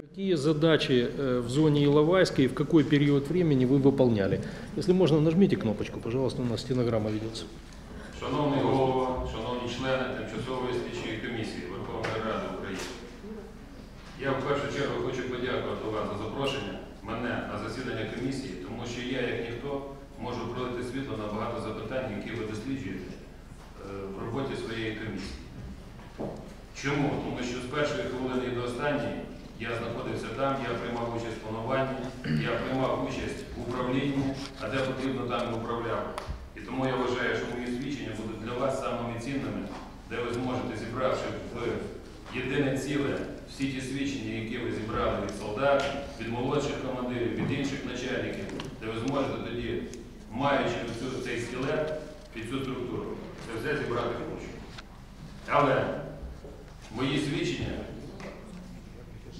Какие задачи э, в зоне Иловайска и в какой период времени вы выполняли? Если можно, нажмите кнопочку, пожалуйста, у нас стенограмма ведется. Шановний голова, шановні члени тимчасової слідчої комісії Верховної Ради Украины. я в першу чергу хочу подякувати вас за запрошення меня на заседание комиссии, потому что я, как никто можу пролити світло на багато запитань, які ви досліджуєте е, в роботі своєї комісії. Чому? Тому що з першої хвилини до останньої я знаходився там, я приймав участь в плануванні, я приймав участь в управлінні, а де потрібно, там і управляв. І тому я вважаю, що мої свідчення будуть для вас самими цінними, де ви зможете, зібравши в єдине ціле всі ті свідчення, які ви зібрали від солдат, від молодших командирів, від інших начальників, де ви зможете тоді, маючи цю, цей скелет під цю структуру, це все зібрати кучу. Але мої свідчення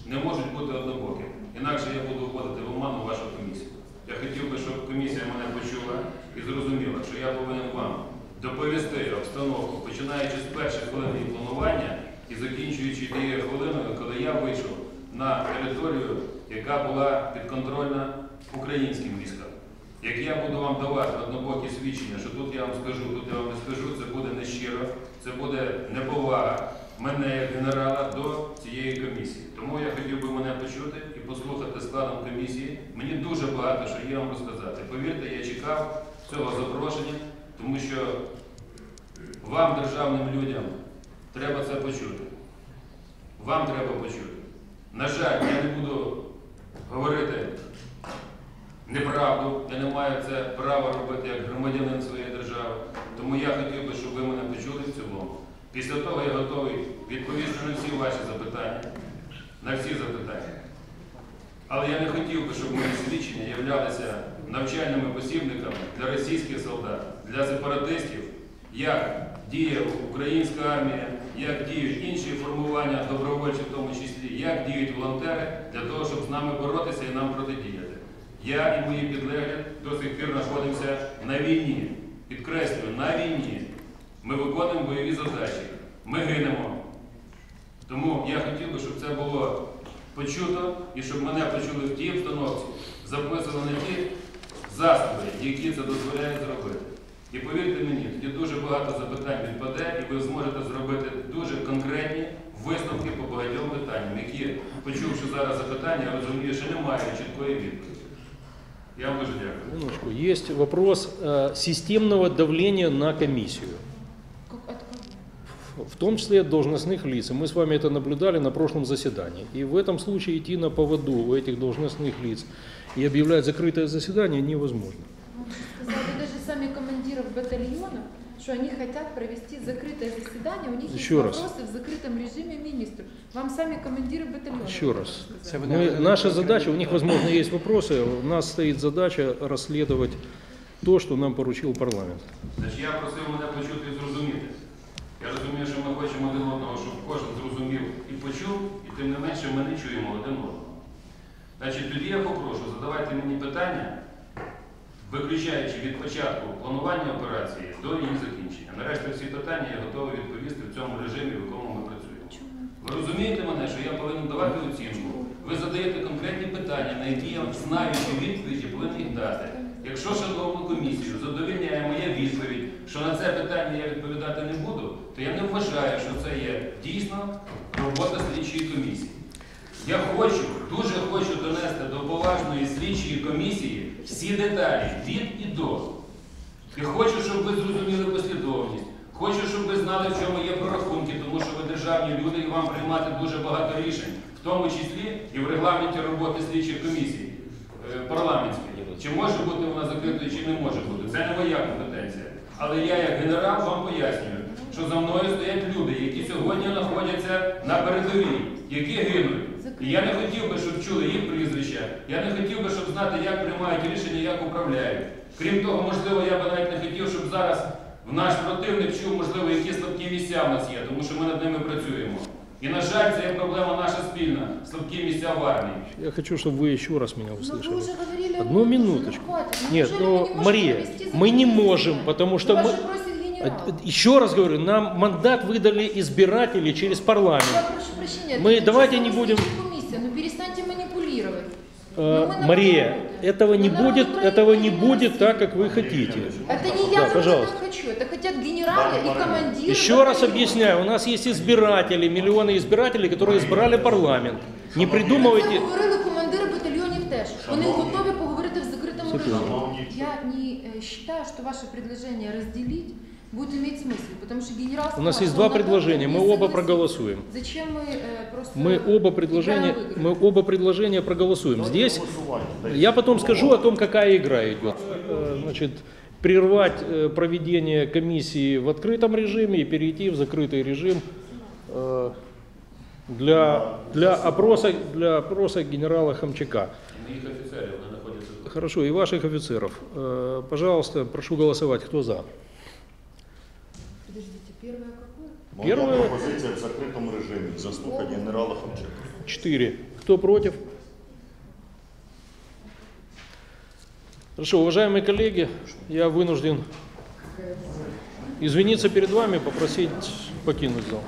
не можуть бути однобокі. Інакше я буду вводити в оману вашу комісію. Я хотів би, щоб комісія мене почула і зрозуміла, що я повинен вам доповісти обстановку, починаючи з перших хвилин її планування і закінчуючи тією хвилиною, коли я вийшов на територію, яка була підконтрольна українським військам. Як я буду вам давати однобокі свідчення, що тут я вам скажу, тут я вам не скажу, це буде нещиро, це буде неповага мене як генерала до цієї комісії. Тому я хотів би мене почути і послухати складом комісії. Мені дуже багато що є вам розказати. Повірте, я чекав цього запрошення, тому що вам, державним людям, треба це почути. Вам треба почути. На жаль, я не буду говорити неправду, я не маю це права робити як громадянин своєї держави. Тому я хотів би, щоб ви мене почули в цілому. Після того я готовий відповісти на всі ваші запитання, на всі запитання. Але я не хотів би, щоб мої свідчення являлися навчальними посібниками для російських солдат, для сепаратистів, як діє українська армія, як діють інші формування добровольчі, в тому числі, як діють волонтери для того, щоб з нами боротися і нам протидіяти. Я і мої підлеглі до сих пір знаходимося на війні. Підкреслюю, на війні. Ми виконуємо бойові задачі. Ми гинемо. Тому я хотів би, щоб це було почуто і щоб мене почули в тій обстановці, записано на ті засоби, які це дозволяють зробити. І повірте мені, тоді дуже багато запитань відпаде, і ви зможете зробити дуже конкретні висновки по багатьом питанням, які, почувши зараз запитання, розумію, що немає чіткої відповіді. Я вам дуже дякую. Минуточку. Есть вопрос э, системного давления на комиссию. Как-? В том числе от должностных лиц. И Мы с вами это наблюдали на прошлом заседании. И в этом случае идти на поводу у этих должностных лиц и объявлять закрытое заседание невозможно. Сказали даже сами командиров батальона, что они хотят провести закрытое заседание, у них Еще есть раз. вопросы в закрытом режиме министру. Вам сами командиры батальона. Еще об раз. этом сказали. Мы, наша задача, у них, возможно, есть вопросы, у нас стоит задача расследовать то, что нам поручил парламент. Значить, я просив мене почути і зрозуміти. Я розумію, що ми хочемо один одного, щоб кожен зрозумів і почув, і тим не менше ми не чуємо один одного. Значить, тоді я попрошу, задавайте мені питання, виключаючи від початку планування операції до її закінчення. Нарешті всі питання я готовий відповісти в цьому режимі, в якому ми працюємо. Ви розумієте мене, що я повинен давати оцінку. Ви задаєте конкретні питання, на які я знаючи відповіді, повинен їх дати. Якщо шановну комісію задовільняє моя відповідь, що на це питання я відповідати не буду, то я не вважаю, що це є дійсно робота слідчої комісії. Я хочу, дуже хочу донести до поважної слідчої комісії всі деталі від і до. І хочу, щоб ви зрозуміли послідовність. Хочу, щоб ви знали, в чому є прорахунки, тому що ви державні люди і вам приймати дуже багато рішень, в тому числі і в регламенті роботи слідчих комісій е, парламентських. Чи може бути вона закритою, чи не може бути. Це не моя компетенція. Але я, як генерал, вам пояснюю, що за мною стоять люди, які сьогодні знаходяться на передовій, які гинуть. І я не хотів би, щоб чули їх прізвища. Я не хотів би, щоб знати, як приймають рішення, як управляють. Крім того, можливо, я би навіть не хотів, щоб зараз в наш противник чув, можливо, які слабкі місця в нас є, тому що ми над ними працюємо. І, на жаль, це є проблема наша спільна, слабкі місця в армії. Я хочу, чтобы вы еще раз меня Ну, вы услышали. уже говорили об Одну этом, минуточку. ну, хватит. Ну, Нет, неужели ну, мы не можем Мария, провести мы не закрытое можем, заседание? потому что Ну, вас мы- же просит генерал. Э, Еще раз говорю, нам мандат выдали избиратели через парламент. Я прошу прощения. Мы это давайте же не самая будем- Мария, работе. этого не Мы на будет, работе этого не Украины, будет России. так, как вы хотите. Это не Да, я за пожалуйста. это хочу, это хотят генералы и командиры. Еще раз батальонов. объясняю, у нас есть избиратели, миллионы избирателей, которые избрали парламент. Не Це придумывайте. говорили командири батальйонів теж. Вони готові поговорити в закритому режимі. Я не э, считаю, что ваше предложение разделить будет иметь смысл, потому что генерал У нас сказал, есть что два он на предложения, это мы не оба согласится. проголосуем. Зачем мы э, просто... Мы оба предложения, играем в игры? мы оба предложения проголосуем. Здесь я потом скажу о том, какая игра идет. Э, Значит, прервать э, проведение комиссии в открытом режиме и перейти в закрытый режим э, для, для, опроса, для опроса генерала Хамчака. І їх офіцерів вони знаходяться тут. Хорошо, и ваших офицеров. Э, Пожалуйста, прошу голосовать. Кто за? Подождите, первое какое? Моя Первое- пропозиція в закритому режимі. Заслухати генерала Хамчака. Четыре. Кто против? Хорошо, уважаемые коллеги, я вынужден извиниться перед вами, попросить покинуть зал.